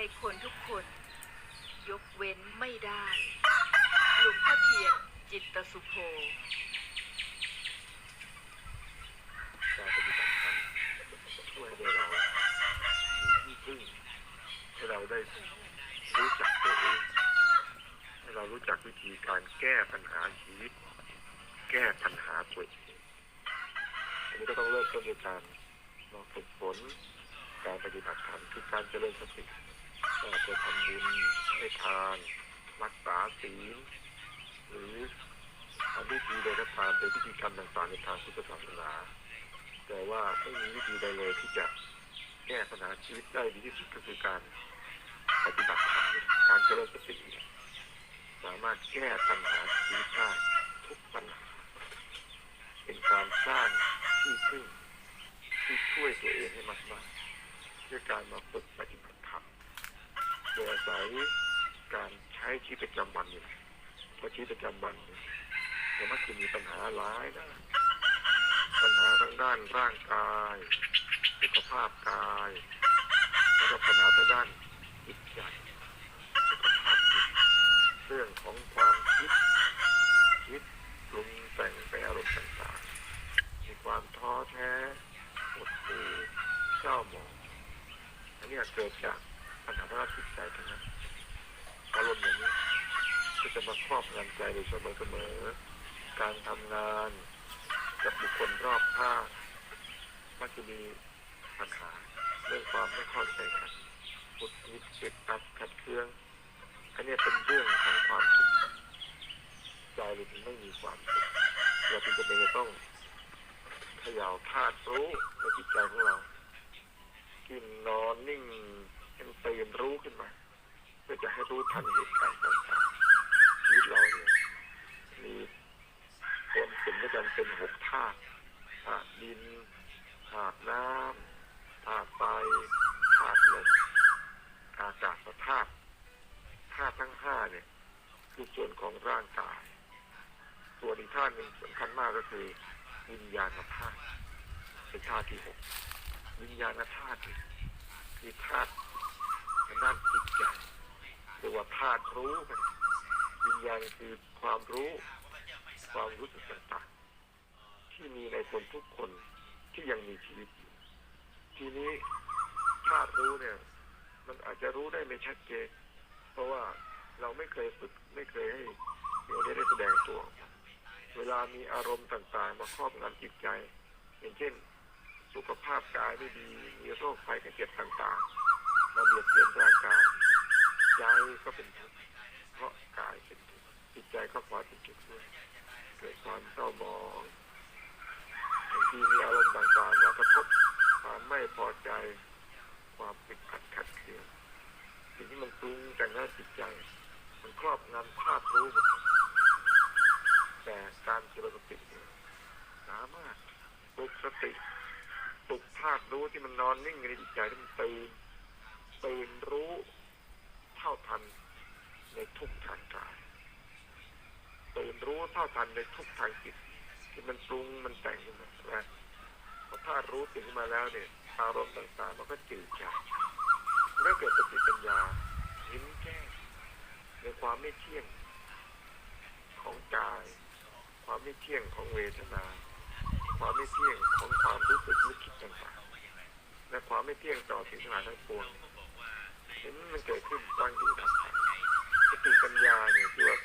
ในคนทุกคน ยกเว้นไม่ได้หลวงพ่อเทียนจิตสุโภการปฏิบัติธรรมช่วยให้เรามีที่พึ่งให้เราได้รู้จักตัวเองให้เรารู้จักวิธีการแก้ปัญหาชีวิต แก้ปัญหาตัวเองอันนี้ก็ต้องเริ่มต้นด้วยการลองฝึกฝนการปฏิบัติธรรมคือการเจริญสติ การจะทำบุญให้ทานรักษาศีลหรือทำพิธีใดก็ตามเป็นพิธีกรรมต่างๆในทางพุทธศาสนาแต่ว่าไม่มีวิธีใดเลยที่จะแก้ปัญหาชีวิตได้ดีที่สุดก็คือการปฏิบัติธรรมการเจริญสติสามารถแก้ปัญหาชีวิตได้ทุกปัญหา เป็นการสร้างที่พึ่งที่ช่วยตัวเองให้มากๆด้วยการมาฝึกปฏิบัติธรรม โดยอาศัยการใช้ชีวิตประจำวันนี่เพราะชีวิตประจำวันเนี่ยมันมักจะมีปัญหาหลายนะปัญหาทางด้านร่างกายสุขภาพกายแล้วก็ปัญหาทางด้านจิตใจสุขภาพจิตเรื่องของความคิดคิดปรุงแต่งไปอารมณ์ต่างๆมีความท้อแท้หดหู่เศร้าหมองอันนี้เกิดจาก ทั้งนั้นอารมณ์อย่างนี้ก็จะมาครอบงำใจโดยเสมอการทำงานกับบุคคลรอบข้างมักจะมีปัญหาเรื่องความไม่เข้าใจกันพุดมิดเกิดตัดขัดเคืองอันนี้เป็นเรื่องของความทุกข์ใจเราถึงไม่มีความสุขเราจึงจะเป็นต้องเขย่าธาตุรู้ในจิตใจของเรากินนอนนิ่ง ให้มันรู้ขึ้นมาเพื่อจะให้รู้ทันเหตุการณ์ต่างๆชีวิตเราเนี่ยมีคนเป็นก็จะเป็นหกธาตุธาตุดินธาตุน้ำธาตุไฟธาตุลมอากาศธาตุธาตุทั้งห้าเนี่ยคือส่วนของร่างกาย ส่วนอีกธาตุหนึ่งสำคัญมากก็คือวิญญาณธาตุเป็นธาตุที่หกวิญญาณธาตุคือธาตุ ทางด้านจิตใจหรือว่าธาตุรู้วิญญาณคือความรู้ความรู้สึกต่างๆที่มีในคนทุกคนที่ยังมีชีวิตอยู่ทีนี้ธาตุรู้เนี่ย มันอาจจะรู้ได้ไม่ชัดเจนเพราะว่าเราไม่เคยฝึกไม่เคยให้เดี๋ยวนี้ได้แสดงตัว เวลามีอารมณ์ต่างๆ มาครอบงำจิตใจ อย่างเช่น สุขภาพกายไม่ดีมีโรคภัยเจ็บต่างๆ มาเบียดเบียนร่างกายใจก็เป็นทุกข์เพราะกายเป็นทุกข์จิตใจก็พอเป็นทุกข์ด้วยเกิดความเศร้าหมองบางทีมีอารมณ์ต่างๆมากระทบความไม่พอใจความปิดขัดขัดเคืองสิ่งที่มันปรุงแต่งหน้าจิตใจ มันครอบงำภาพรู้หมดแต่การเจริญสติสามารถปลุกสติปลุกภาพรู้ที่มันนอนนิ่งในจิตใจที่มันตื่น ตื่นรู้เท่าทันในทุกทางกาย ตื่นรู้เท่าทันในทุกทางจิต ที่มันปรุงมันแต่งขึ้นมานะพอถ้ารู้ตื่นขึ้นมาแล้วเนี่ยอารมณ์ต่างๆมันก็จืดจางแล้วเกิดสติปัญญาห็นแจ้งในความไม่เที่ยงของกาย ความไม่เที่ยงของเวทนา ความไม่เที่ยงของความรู้สึกนึกคิดต่างๆและความไม่เที่ยงต่อสิ่งทั้งหลายทั้งปวง มันเกิดขึ้นตั้งอยู่ดับไปสติปัญญาเนี่ยที่ว่า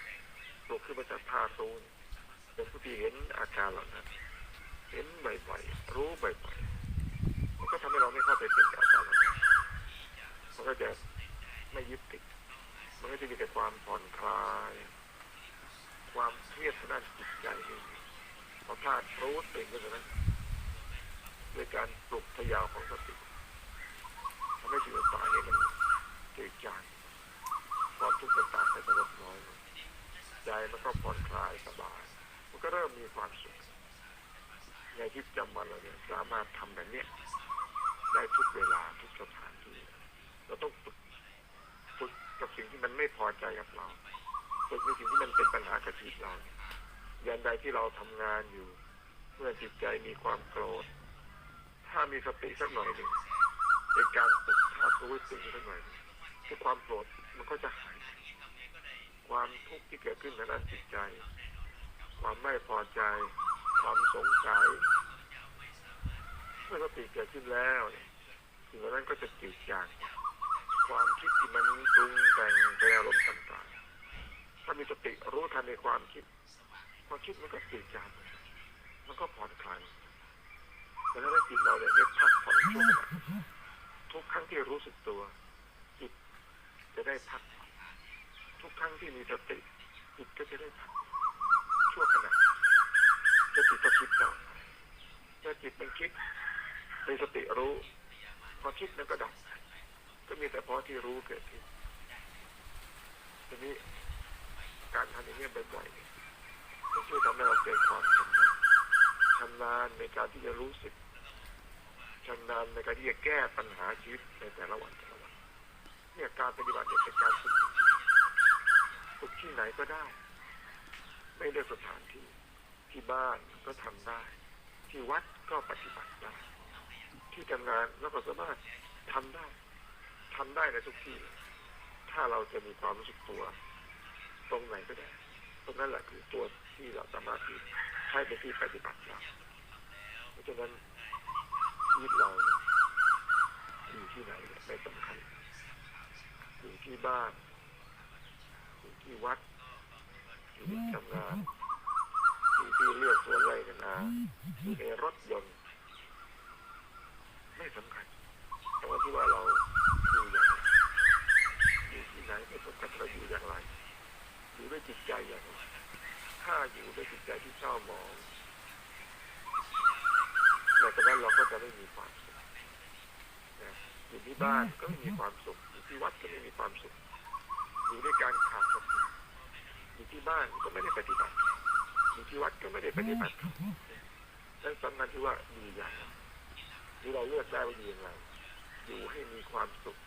ตัวขึ้นมาจากธาตุรู้เนี่ยเป็นผู้ที่เห็นอาการเหล่านั้น เห็นบ่อยๆ รู้บ่อยๆ มันก็ทำให้เราไม่เข้าไปเป็นอาการเหล่านั้นมันก็จะไม่ยึดติด มันก็จะมีแต่ความผ่อนคลาย ความเครียดทางด้านจิตใจเองพอธาตุรู้ตื่นขึ้นนั้นด้วยการปลุกพยาวของสติทำให้สิ่งต่างๆเนี่ยมันจืดจางความทุกข์ต่างๆก็จะลดน้อยลง ใจมันก็ผ่อนคลายสบาย มันก็เริ่มมี ความสุขในชีวิตประจำวันเราเนี่ยสามารถทำแบบเนี้ยได้ทุกเวลาทุกสถานที่ เราต้องฝึกฝึกกับสิ่งที่มันไม่พอใจกับเราฝึกในสิ่งที่มันเป็นปัญหากับชีวิตเรายันใดที่เราทำงานอยู่ เมื่อจิตใจมีความโกรธ ถ้ามีสติสักหน่อยหนึ่งในการฝึกท่ารู้ให้ตื่นสักหน่อยหนึ่ความโกรธมันก็จะหาย ความทุกข์ที่เกิดขึ้นในด้านจิตใจ ความไม่พอใจ ความสงสัยเมื่อสติเกิดขึ้นแล้วเนี่ยสิ่งเหล่านั้นก็จะจืดจางความคิดที่มันปรุงแต่งไปอารมณ์ต่างๆ ถ้ามีสติรู้ทันในความคิดความคิดมันก็จืดจางมันก็ผ่อนคลายแต่ถ้าจิตเราเนี่ยได้พักผ่อนช่วงขณะทุกครั้งที่รู้สึกตัว จิตจะได้พัก ทุกครั้งที่มีสติจิตก็จะได้พักชั่วขณะแล้วจิตก็ คิดต่อเมื่อจิตมันคิดมีสติรู้ พอคิดมันก็ดับ ก็มีแต่เพราะที่รู้เกิดขึ้นทีนี้การทำอย่างนี้บ่อยๆมันช่วยทำให้เราเกิดความชำนาญชำนาญในการที่จะรู้สึกชำนาญในการที่จะแก้ปัญหาชีวิตในแต่ละวันแต่ละวันเนี่ยการปฏิบัติเนี่ยเป็นการฝึกฝึกที่ไหนก็ได้ ไม่เลือกสถานที่ ที่บ้านก็ทำได้ ที่วัดก็ปฏิบัติได้ ที่ทำงานแล้วก็สามารถทำได้ทำได้ในทุกที่ ถ้าเราจะมีความรู้สึกตัว ตรงไหนก็ได้ตรงนั้นแหละคือตัวที่เราสามารถที่ใช้เป็นที่ปฏิบัติได้เพราะฉะนั้นชีวิตเราอยู่ที่ไหนไม่สำคัญอยู่ที่บ้านอยู่ที่วัดอยู่ที่ทำงาน ที่เลือกสวนไร่นาอยู่ในรถยนต์ไม่สำคัญแต่ว่าที่ว่าเราอยู่อย่างไรอยู่ที่ไหนไม่สำคัญเราอยู่อย่างไรอยู่ด้วยจิตใจอย่างไรถ้าอยู่ด้วยจิตใจที่เศร้าหมองในตอนนั้นเราก็จะไม่มีความสุขอยู่ที่บ้านก็ไม่มีความสุขอยู่ที่วัดก็ไม่มีความสุขอยู่ด้วยการขาดสติอยู่ที่บ้านก็ไม่ได้ปฏิบัติ อยู่ที่วัดก็ไม่ได้ปฏิบัตินั่นสำคัญที่ว่าอยู่อย่างไรที่เราเลือกได้ว่าอยู่อย่างไรอยู่ให้มีความสุข